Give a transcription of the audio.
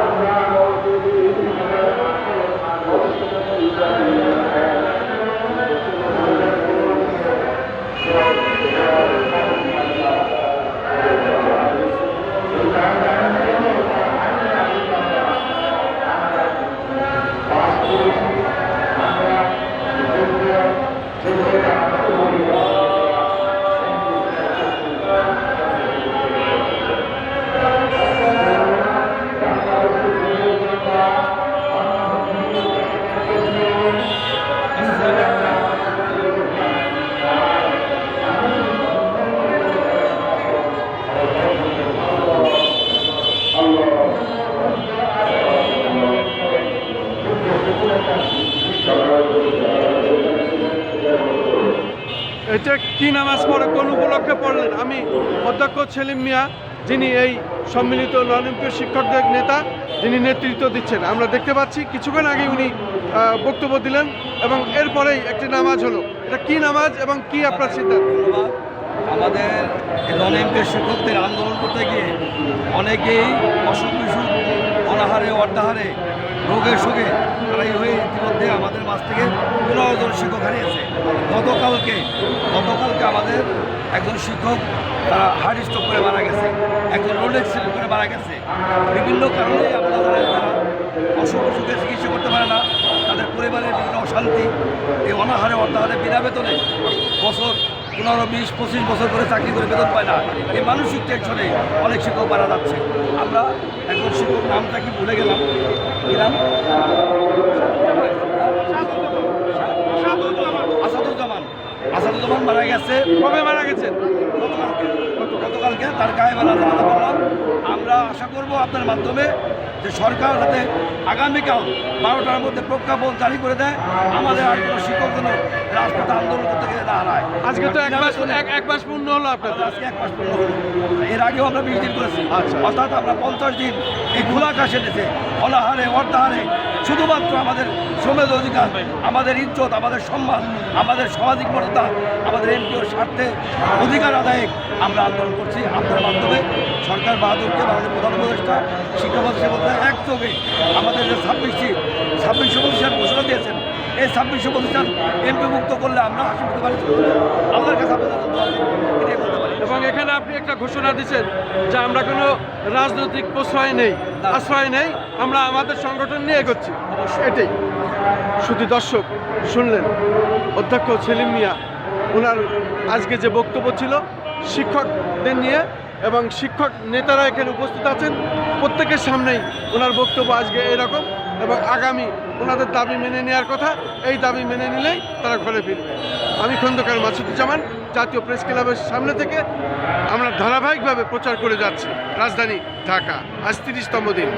الله এটা কি নামাজ পড়ে, কোন উপলক্ষে পড়লেন? আমি অধ্যক্ষ সেলিম মিয়া, যিনি এই সম্মিলিত নলিম্পিয় শিক্ষকদের নেতা, যিনি নেতৃত্ব দিচ্ছেন। আমরা দেখতে পাচ্ছি, কিছুক্ষণ আগে উনি বক্তব্য দিলেন এবং এরপরেই একটি নামাজ হলো। এটা কি নামাজ এবং কি আপনার সিদ্ধান্ত? আমাদের নন শিক্ষকদের আন্দোলন করতে গিয়ে অনেকেই অসুখ বিসুখ অনাহারে অর্ধাহারে রোগে শোকে তারা হয়ে ইতিমধ্যে আমাদের মাছ থেকে পনেরো জন শিক্ষক হারিয়েছে গতকালকে গতকালকে আমাদের একজন শিক্ষক তারা হার্ট স্ট্রোক করে মারা গেছে, একজন রোড অ্যাক্সিডেন্ট করে মারা গেছে। বিভিন্ন কারণে আমাদের তারা অসুখ অসুখে চিকিৎসা করতে পারে না। তাদের পরিবারের বিভিন্ন অশান্তি, এই অনাহারে অর্ধাহারে বিনা বেতনে বছর পনেরো, বিশ, পঁচিশ বছর করে চাকরি করে বেতন পায় না। এই মানসিক টেনশনে অনেক শিক্ষক মারা যাচ্ছে। আমরা একজন শিক্ষক, নামটা কি ভুলে গেলাম? কি নাম? আসাদুজ্জামান। আসাদুজ্জামান মারা গেছে। কবে মারা গেছেন? গতকালকে। তার গায়ে বেলা করলাম। আমরা আশা করব আপনার মাধ্যমে যে সরকার যাতে আগামীকাল বারোটার মধ্যে প্রজ্ঞাপন জারি করে দেয়। আমাদের আর কোনো শিক্ষক যেন রাজপথে আন্দোলন করতে না হারায় আজকে তো এক মাস এক- মাস পূর্ণ হলো আপনাদের। আমাদের আজকে এক মাস পূর্ণ হলো। এর আগেও আমরা বিশ দিন করেছি। আচ্ছা। অর্থাৎ আমরা পঞ্চাশ দিন এই খোলা আকাশে দিতে অনাহারে অর্ধাহারে শুধুমাত্র আমাদের শ্রমের অধিকার আমাদের ইজ্জত আমাদের সম্মান আমাদের সামাজিক মর্যাদা আমাদের এমপিওর স্বার্থে অধিকার আদায়ে আমরা আন্দোলন করছি। আপনার মাধ্যমে সরকার বাহাদুরকে আমাদের প্রধান উপদেষ্টা শিক্ষামন্ত্রী বলতে একযোগে আমাদের যে ছাব্বিশটি ছাব্বিশশো প্রতিষ্ঠান ঘোষণা দিয়েছেন। ছাব্বিশশো প্রতিষ্ঠান এমপি মুক্ত করলে আমরা মুখে বাড়ি চলে আল্লাহর কাছে এটাই পারি। এবং এখানে আপনি একটা ঘোষণা দিচ্ছেন যে আমরা কোনো রাজনৈতিক প্রশ্রয় নেই আশ্রয় নেই আমরা আমাদের সংগঠন নিয়ে এগোচ্ছি। এটাই। শুধু দর্শক শুনলেন অধ্যক্ষ সেলিম মিয়া ওনার আজকে যে বক্তব্য ছিল শিক্ষকদের নিয়ে এবং শিক্ষক নেতারা এখানে উপস্থিত আছেন প্রত্যেকের সামনেই ওনার বক্তব্য আজকে এরকম। এবং আগামী ওনাদের দাবি মেনে নেওয়ার কথা, এই দাবি মেনে নিলেই তারা ঘরে ফিরবে। আমি খন্দকার মাসুদুজ্জামান, জাতীয় প্রেস ক্লাবের সামনে থেকে আমরা ধারাবাহিকভাবে প্রচার করে যাচ্ছি। রাজধানী, ঢাকা। আজ তিরিশতম দিন।